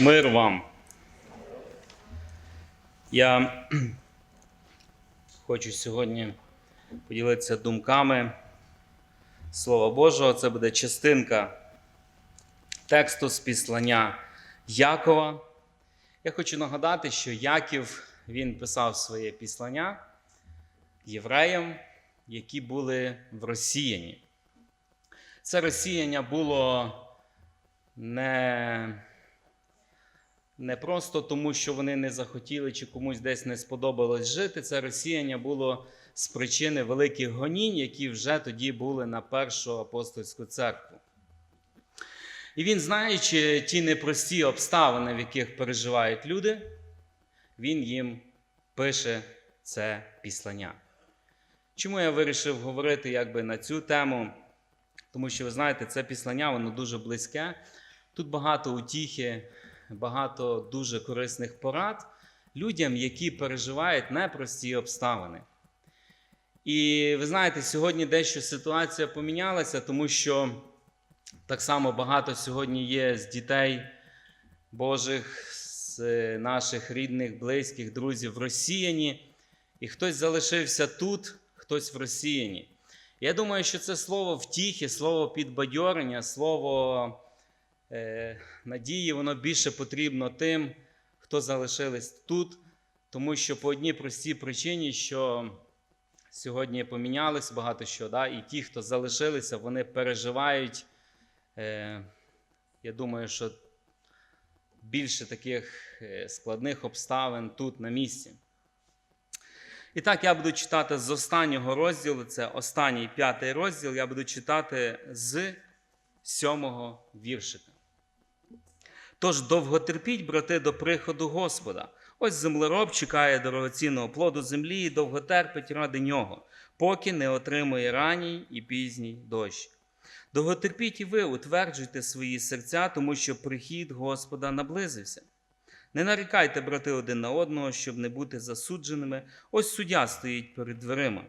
Мир вам. Я хочу сьогодні поділитися думками Слова Божого. Це буде частинка тексту з післання Якова. Я хочу нагадати, що Яків він писав своє післання євреям, які були в розсіянні. Це розсіяння було не, не просто тому, що вони не захотіли чи комусь десь не сподобалось жити. Це розсіяння було з причини великих гонінь, які вже тоді були на першу апостольську церкву. І він, знаючи ті непрості обставини, в яких переживають люди, він їм пише це післання. Чому я вирішив говорити якби на цю тему? Тому що ви знаєте, це післання, воно дуже близьке. Тут багато утіхи, багато дуже корисних порад людям, які переживають непрості обставини. І ви знаєте, сьогодні дещо ситуація помінялася, тому що так само багато сьогодні є з дітей Божих, з наших рідних, близьких, друзів в розсіяні, і хтось залишився тут, хтось в розсіянні. Я думаю, що це слово втіхи, слово підбадьорення, слово надії, воно більше потрібно тим, хто залишились тут, тому що по одній простій причині, що сьогодні помінялось багато що, да? і ті, хто залишилися, вони переживають. Е, я думаю, що більше таких е, складних обставин тут на місці. І так, я буду читати з останнього розділу, це останній п'ятий розділ, я буду читати з сьомого віршика. Тож довго терпіть, брати, до приходу Господа. Ось землероб чекає дорогоцінного плоду землі і довго терпить ради нього, поки не отримує ранній і пізній дощ. Довготерпіть і ви утверджуйте свої серця, тому що прихід Господа наблизився. Не нарікайте, брати, один на одного, щоб не бути засудженими. Ось суддя стоїть перед дверима.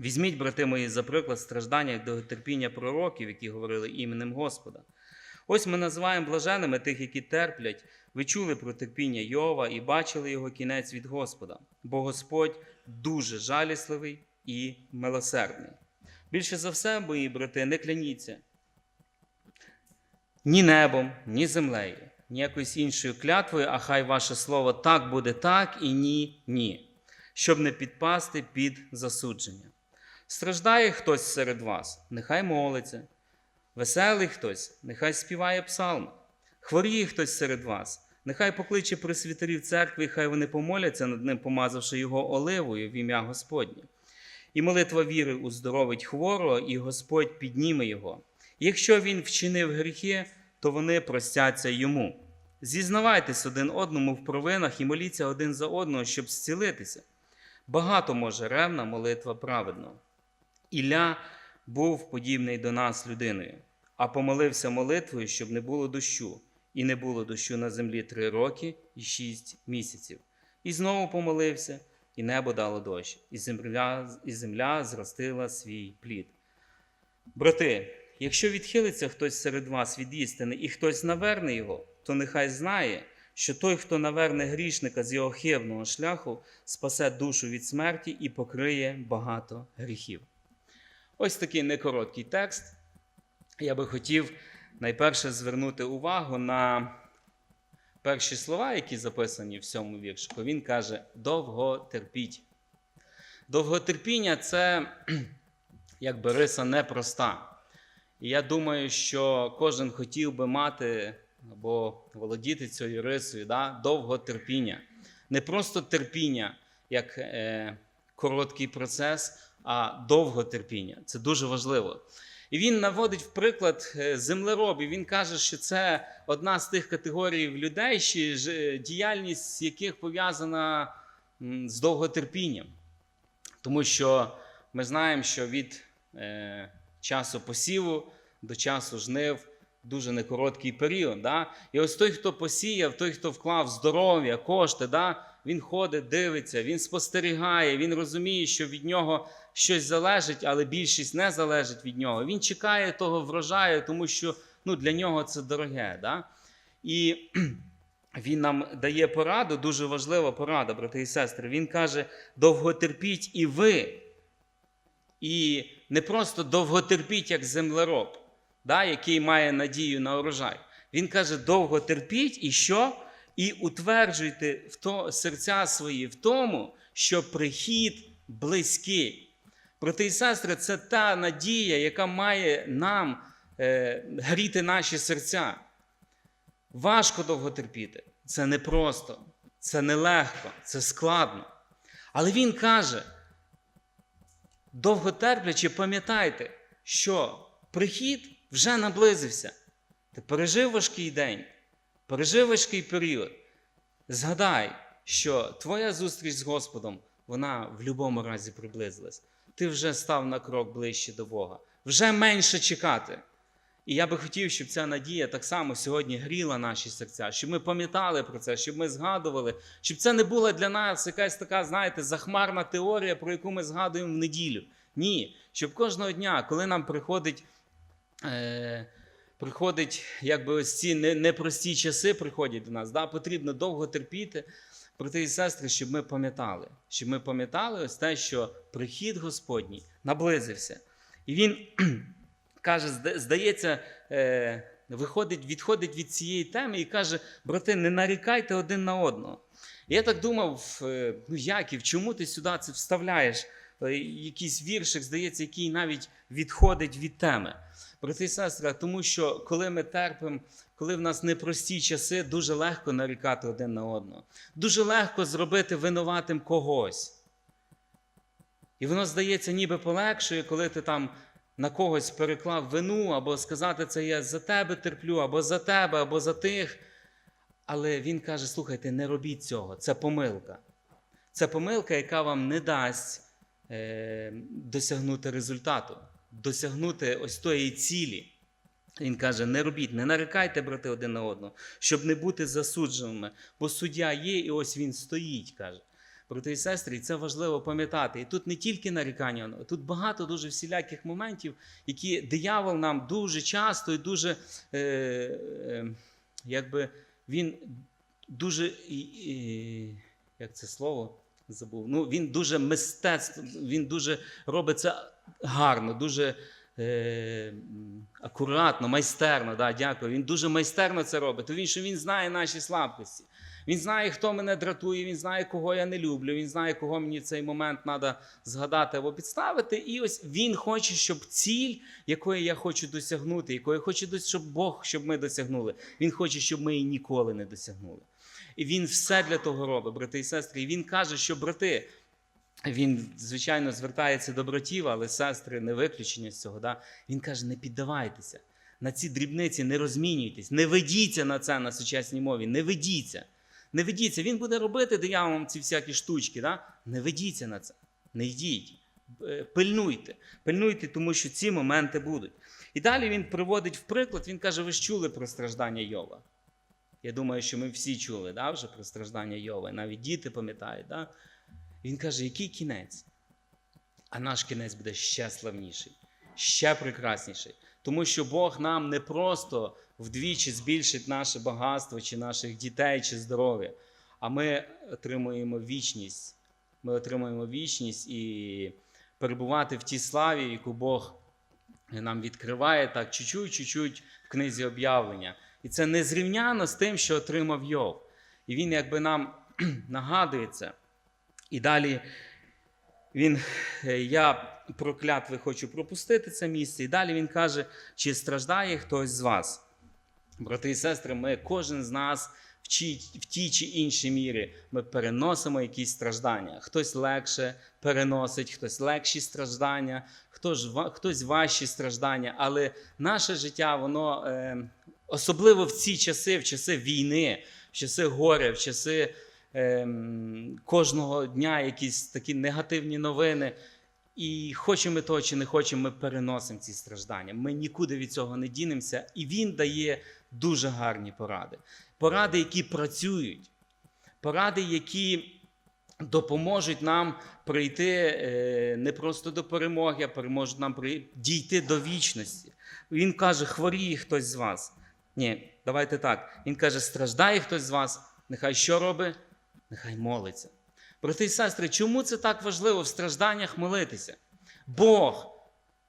Візьміть, брати мої, за приклад страждання як довготерпіння пророків, які говорили іменем Господа. Ось ми називаємо блаженими тих, які терплять. Ви чули про терпіння Йова і бачили його кінець від Господа, бо Господь дуже жалісливий і милосердний. Більше за все, мої брати, не кляніться ні небом, ні землею, ні якоюсь іншою клятвою, а хай ваше слово так буде так і ні, ні, щоб не підпасти під засудження. Страждає хтось серед вас, нехай молиться, веселий хтось, нехай співає псалми, хворіє хтось серед вас, нехай покличе присвітерів церкви, і хай вони помоляться над ним, помазавши його оливою в ім'я Господнє. І молитва віри уздоровить хворого, і Господь підніме його. Якщо він вчинив гріхи, то вони простяться йому. Зізнавайтесь один одному в провинах і моліться один за одного, щоб зцілитися. Багато може ревна молитва праведного. Ілля був подібний до нас людиною, а помолився молитвою, щоб не було дощу, і не було дощу на землі три роки і шість місяців. І знову помолився, і небо дало дощ, і земля, і земля зростила свій плід. Брати, якщо відхилиться хтось серед вас від істини і хтось наверне його, то нехай знає, що той, хто наверне грішника з його хибного шляху, спасе душу від смерті і покриє багато гріхів. Ось такий некороткий текст. Я би хотів найперше звернути увагу на перші слова, які записані в цьому віршику. Він каже: довго терпіть. Довготерпіння це якби риса непроста. І я думаю, що кожен хотів би мати або володіти цією рисою, да? довготерпіння. Не просто терпіння як е, короткий процес, а довготерпіння. Це дуже важливо. І він наводить в приклад е, землеробів. Він каже, що це одна з тих категорій людей, що ж- діяльність яких пов'язана з довготерпінням. Тому що ми знаємо, що від е, часу посіву до часу жнив дуже некороткий період. Да? І ось той, хто посіяв, той, хто вклав здоров'я, кошти, да? він ходить, дивиться, він спостерігає, він розуміє, що від нього щось залежить, але більшість не залежить від нього. Він чекає того врожаю, тому що ну, для нього це дороге. Да? І він нам дає пораду, дуже важлива порада, брати і сестри. Він каже: довготерпіть і ви. І не просто довготерпіть, як землероб, да, який має надію на урожай. Він каже: довго терпіть і що? І утверджуйте в то, серця свої в тому, що прихід близький. Брати і сестри, це та надія, яка має нам е, гріти наші серця. Важко довго терпіти. Це непросто, це нелегко, це складно. Але він каже: довго терплячи, пам'ятайте, що прихід вже наблизився. Ти пережив важкий день, пережив важкий період. Згадай, що твоя зустріч з Господом, вона в будь-якому разі приблизилась. Ти вже став на крок ближче до Бога, вже менше чекати. І я би хотів, щоб ця надія так само сьогодні гріла наші серця, щоб ми пам'ятали про це, щоб ми згадували, щоб це не була для нас якась така, знаєте, захмарна теорія, про яку ми згадуємо в неділю. Ні, щоб кожного дня, коли нам приходить. Е- Приходить, якби ось ці непрості часи приходять до нас. Да? Потрібно довго терпіти, брати і сестри, щоб ми пам'ятали, щоб ми пам'ятали ось те, що прихід Господній наблизився. І він каже, здається, е, виходить, відходить від цієї теми і каже: брати, не нарікайте один на одного. Я так думав, е, ну Яків, чому ти сюди це вставляєш? Е, Якийсь віршик, здається, який навіть відходить від теми. Брати і сестри, тому що коли ми терпимо, коли в нас непрості часи, дуже легко нарікати один на одного. Дуже легко зробити винуватим когось. І воно здається, ніби полегшує, коли ти там на когось переклав вину, або сказати, це я за тебе терплю, або за тебе, або за тих. Але він каже: слухайте, не робіть цього, це помилка. Це помилка, яка вам не дасть е, досягнути результату, досягнути ось тої цілі. Він каже: не робіть, не нарікайте, брати, один на одного, щоб не бути засудженими, бо суддя є, і ось він стоїть, каже. Брати і сестри, і це важливо пам'ятати. І тут не тільки нарікання, тут багато дуже всіляких моментів, які диявол нам дуже часто і дуже, е, е, якби він дуже, і, як це слово забув, ну він дуже мистецтво, він дуже робить це гарно, дуже е, акуратно, майстерно. Да, дякую. Він дуже майстерно це робить. Тому що він знає наші слабкості. Він знає, хто мене дратує, він знає, кого я не люблю, він знає, кого мені в цей момент треба згадати або підставити. І ось він хоче, щоб ціль, якої я хочу досягнути, якої хочу, щоб Бог, щоб ми досягнули, він хоче, щоб ми її ніколи не досягнули. І він все для того робить, брати і сестри. І він каже, що брати, він, звичайно, звертається до братів, але сестри не виключення з цього. Да? Він каже: не піддавайтеся. На ці дрібниці не розмінюйтесь, не ведіться на це на сучасній мові, не ведіться. Не ведіться. Він буде робити дияволом ці всякі штучки. Да? Не ведіться на це. Не йдіть. Е, Пильнуйте. Пильнуйте, тому що ці моменти будуть. І далі він приводить в приклад, він каже: ви ж чули про страждання Йова. Я думаю, що ми всі чули да, вже про страждання Йова, навіть діти пам'ятають. Да? Він каже, який кінець? А наш кінець буде ще славніший, ще прекрасніший. Тому що Бог нам не просто вдвічі збільшить наше багатство, чи наших дітей, чи здоров'я, а ми отримуємо вічність. Ми отримуємо вічність і перебувати в тій славі, яку Бог нам відкриває так чуть-чуть, чуть-чуть в книзі об'явлення. І це незрівняно з тим, що отримав Йов. І він якби нам нагадує це. І далі він, е, я про клятви хочу пропустити це місце. І далі він каже, чи страждає хтось з вас. Брати і сестри, ми, кожен з нас в, чій, в тій чи іншій мірі ми переносимо якісь страждання. Хтось легше переносить, хтось легші страждання, хтось, хтось важчі страждання. Але наше життя, воно е, особливо в ці часи, в часи війни, в часи горя, в часи кожного дня якісь такі негативні новини. І хочемо ми того чи не хочемо, ми переносимо ці страждання. Ми нікуди від цього не дінемося. І він дає дуже гарні поради. Поради, які працюють, поради, які допоможуть нам прийти е, не просто до перемоги, а переможуть нам дійти до вічності. Він каже: хворіє хтось з вас. Ні, давайте так. Він каже: страждає хтось з вас, нехай що робить? Нехай молиться. Брати і сестри, чому це так важливо в стражданнях молитися? Бог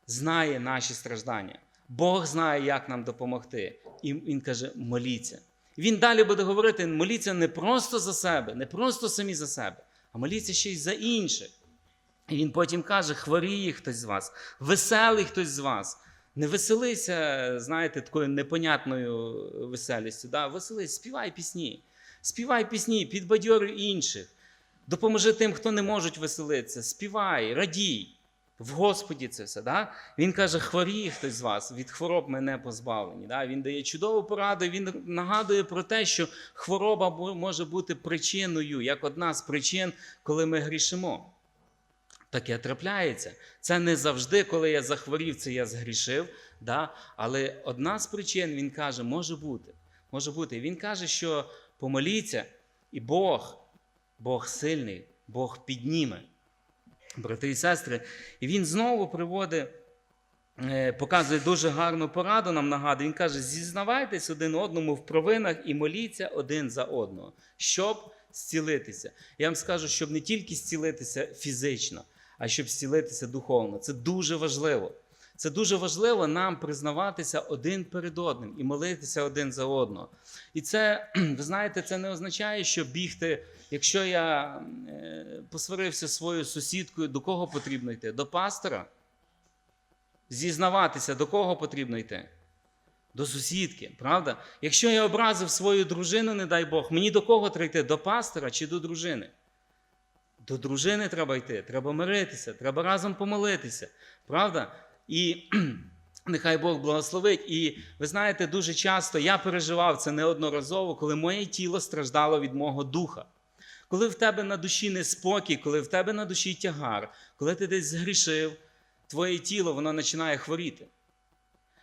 знає наші страждання. Бог знає, як нам допомогти. І Він каже: моліться. Він далі буде говорити: моліться не просто за себе, не просто самі за себе, а моліться ще й за інших. І він потім каже: хворіє хтось з вас, веселий хтось з вас. Не веселися, знаєте, такою непонятною веселістю. Да? Веселись, співай пісні. Співай пісні, підбадьорюй інших. Допоможи тим, хто не можуть веселитися. Співай, радій. В Господі це все. Да? Він каже, хворіє хтось з вас, від хвороб мене позбавлені. Да? Він дає чудову пораду, він нагадує про те, що хвороба може бути причиною, як одна з причин, коли ми грішимо. Таке трапляється. Це не завжди, коли я захворів, це я згрішив. Да? Але одна з причин, він каже, може бути. Може бути. Він каже, що помоліться, і Бог, Бог сильний, Бог підніме. Брати і сестри, і він знову приводить, е, показує дуже гарну пораду нам нагадує. Він каже: зізнавайтесь один одному в провинах і моліться один за одного, щоб зцілитися. Я вам скажу, щоб не тільки зцілитися фізично, а щоб зцілитися духовно. Це дуже важливо. Це дуже важливо нам признаватися один перед одним і молитися один за одного. І це, ви знаєте, це не означає, що бігти. Якщо я е, посварився своєю сусідкою, до кого потрібно йти? До пастора? Зізнаватися, до кого потрібно йти? До сусідки, правда? Якщо я образив свою дружину, не дай Бог, мені до кого треба йти? До пастора чи до дружини? До дружини треба йти, треба миритися, треба разом помолитися. Правда? І нехай Бог благословить. І ви знаєте, дуже часто я переживав це неодноразово, коли моє тіло страждало від мого духа. Коли в тебе на душі неспокій, коли в тебе на душі тягар, коли ти десь згрішив, твоє тіло воно починає хворіти.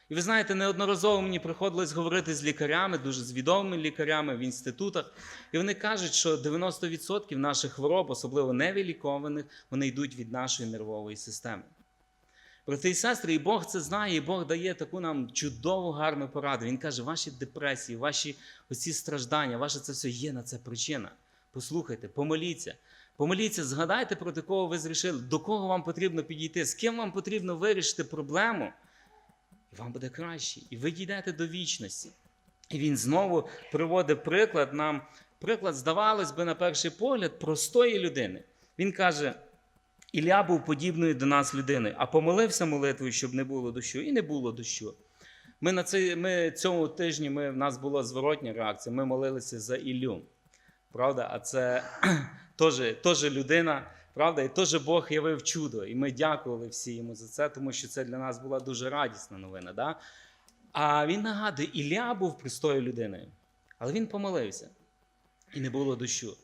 І ви знаєте, неодноразово мені приходилось говорити з лікарями, дуже з відомими лікарями в інститутах. І вони кажуть, що 90% наших хвороб, особливо невилікованих, вони йдуть від нашої нервової системи. Брати і сестри, і Бог це знає, і Бог дає таку нам чудову, гарну пораду. Він каже, ваші депресії, ваші оці страждання, ваше це все є на це причина. Послухайте, помоліться. Помоліться, згадайте про те, кого ви зрішили, до кого вам потрібно підійти, з ким вам потрібно вирішити проблему, і вам буде краще. І ви дійдете до вічності. І він знову приводить приклад нам, приклад, здавалось би, на перший погляд, простої людини. Він каже: Ілля був подібною до нас людиною, а помолився молитвою, щоб не було дощу, і не було дощу. Ми на цей, ми цьому тижні ми, в нас була зворотня реакція. Ми молилися за Іллю. Правда? А це теж, людина, правда, і теж Бог явив чудо. І ми дякували всі йому за це, тому що це для нас була дуже радісна новина. Да? А він нагадує, Ілля був простою людиною, але він помолився. І не було дощу.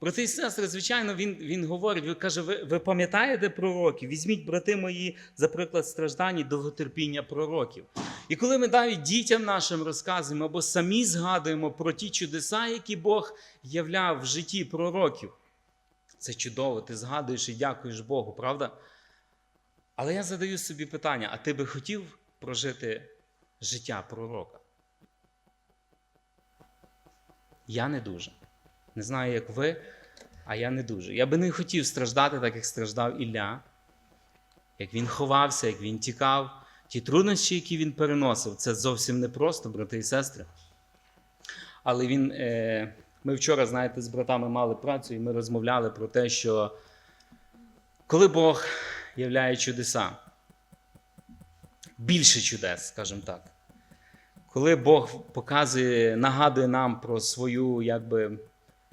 Брати і сестри, звичайно, він, він говорить, він каже, ви, ви пам'ятаєте пророків? Візьміть, брати мої, за приклад страждань і довготерпіння пророків. І коли ми навіть дітям нашим розказуємо або самі згадуємо про ті чудеса, які Бог являв в житті пророків, це чудово, ти згадуєш і дякуєш Богу, правда? Але я задаю собі питання: а ти би хотів прожити життя пророка? Я не дуже. Не знаю, як ви, а я не дуже. Я би не хотів страждати, так як страждав Ілля, як він ховався, як він тікав. Ті труднощі, які він переносив, це зовсім непросто, брати і сестри. Але він, е, ми вчора, знаєте, з братами мали працю, і ми розмовляли про те, що коли Бог являє чудеса, більше чудес, скажімо так, коли Бог показує, нагадує нам про свою якби,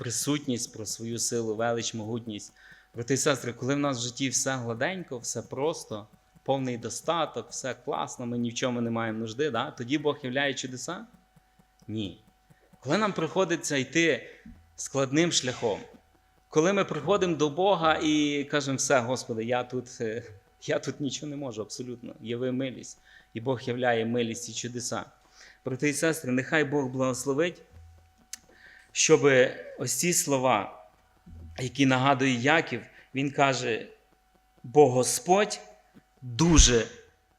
присутність, про свою силу, велич, могутність. Брати і сестри, коли в нас в житті все гладенько, все просто, повний достаток, все класно, ми ні в чому не маємо нужди, да? тоді Бог являє чудеса? Ні. Коли нам приходиться йти складним шляхом, коли ми приходимо до Бога і кажемо, все, Господи, я тут, е, я тут нічого не можу, абсолютно, яви милість. І Бог являє милість і чудеса. Брати і сестри, нехай Бог благословить, щоб ось ці слова, які нагадує Яків, він каже: бо Господь дуже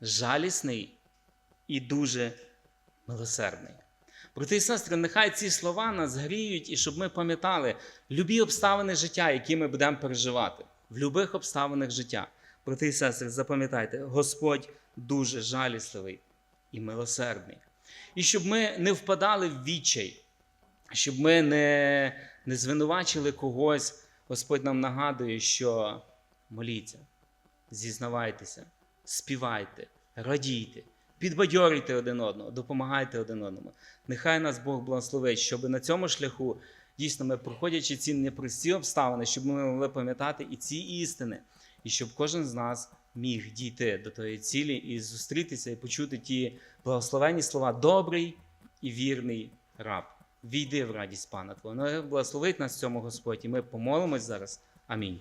жалісний і дуже милосердний. Брати і сестри, нехай ці слова нас гріють, і щоб ми пам'ятали любі обставини життя, які ми будемо переживати, в любих обставинах життя. Брати і сестри, запам'ятайте, Господь дуже жалісливий і милосердний. І щоб ми не впадали в відчай, щоб ми не, не звинувачили когось, Господь нам нагадує, що моліться, зізнавайтеся, співайте, радійте, підбадьорюйте один одного, допомагайте один одному. Нехай нас Бог благословить, щоб на цьому шляху дійсно ми, проходячи ці непрості обставини, щоб ми могли пам'ятати і ці істини, і щоб кожен з нас міг дійти до тої цілі і зустрітися і почути ті благословенні слова добрий і вірний раб. Війди в радість Пана Твого. Ну, благословить нас цьому Господь, і ми помолимось зараз. Амінь.